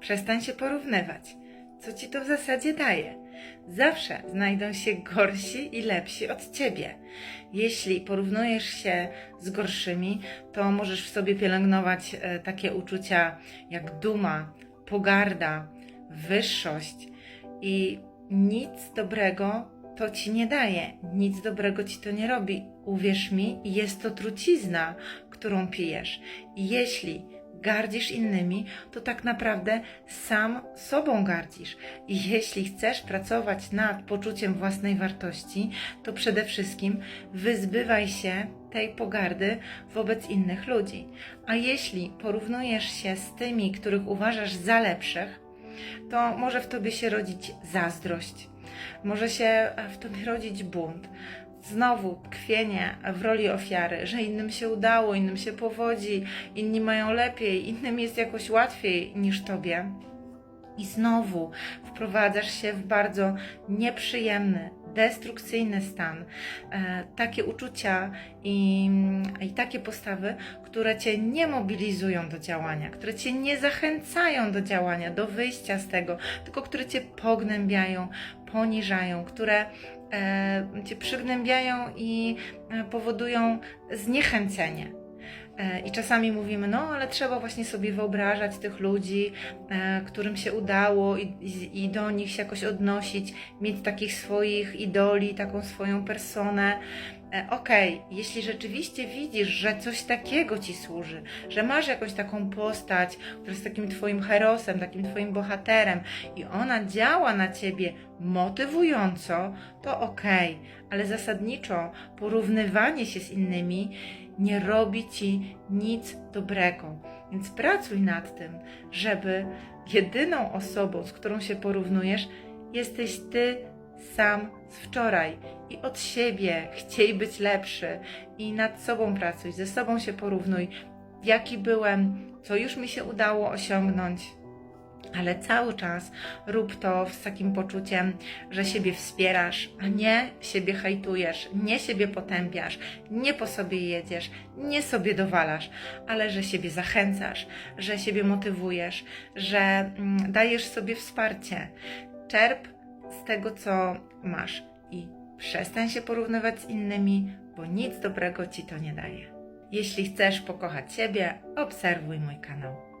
Przestań się porównywać. Co ci to w zasadzie daje? Zawsze znajdą się gorsi i lepsi od ciebie. Jeśli porównujesz się z gorszymi, to możesz w sobie pielęgnować e, takie uczucia jak duma, pogarda, wyższość i nic dobrego to ci nie daje, nic dobrego ci to nie robi. Uwierz mi, jest to trucizna, którą pijesz. Jeśli gardzisz innymi, to tak naprawdę sam sobą gardzisz. I jeśli chcesz pracować nad poczuciem własnej wartości, to przede wszystkim wyzbywaj się tej pogardy wobec innych ludzi. A jeśli porównujesz się z tymi, których uważasz za lepszych, to może w tobie się rodzić zazdrość, może się w tobie rodzić bunt. Znowu tkwienie w roli ofiary, że innym się udało, innym się powodzi, inni mają lepiej, innym jest jakoś łatwiej niż tobie. I znowu wprowadzasz się w bardzo nieprzyjemny, destrukcyjny stan. E, takie uczucia i, i takie postawy, które cię nie mobilizują do działania, które cię nie zachęcają do działania, do wyjścia z tego, tylko które cię pognębiają, poniżają, które e, cię przygnębiają i e, powodują zniechęcenie. E, I czasami mówimy, no ale trzeba właśnie sobie wyobrażać tych ludzi, e, którym się udało i, i, do nich się jakoś odnosić, mieć takich swoich idoli, taką swoją personę. E, Okej, jeśli rzeczywiście widzisz, że coś takiego ci służy, że masz jakąś taką postać, która jest takim twoim herosem, takim twoim bohaterem i ona działa na ciebie motywująco, to okej, ale zasadniczo porównywanie się z innymi nie robi ci nic dobrego. Więc pracuj nad tym, żeby jedyną osobą, z którą się porównujesz, jesteś ty sam z wczoraj i od siebie chciej być lepszy i nad sobą pracuj, ze sobą się porównuj, jaki byłem, co już mi się udało osiągnąć. Ale cały czas rób to z takim poczuciem, że siebie wspierasz, a nie siebie hejtujesz, nie siebie potępiasz, nie po sobie jedziesz, nie sobie dowalasz, ale że siebie zachęcasz, że siebie motywujesz, że mm, dajesz sobie wsparcie. Czerp z tego, co masz i przestań się porównywać z innymi, bo nic dobrego ci to nie daje. Jeśli chcesz pokochać siebie, obserwuj mój kanał.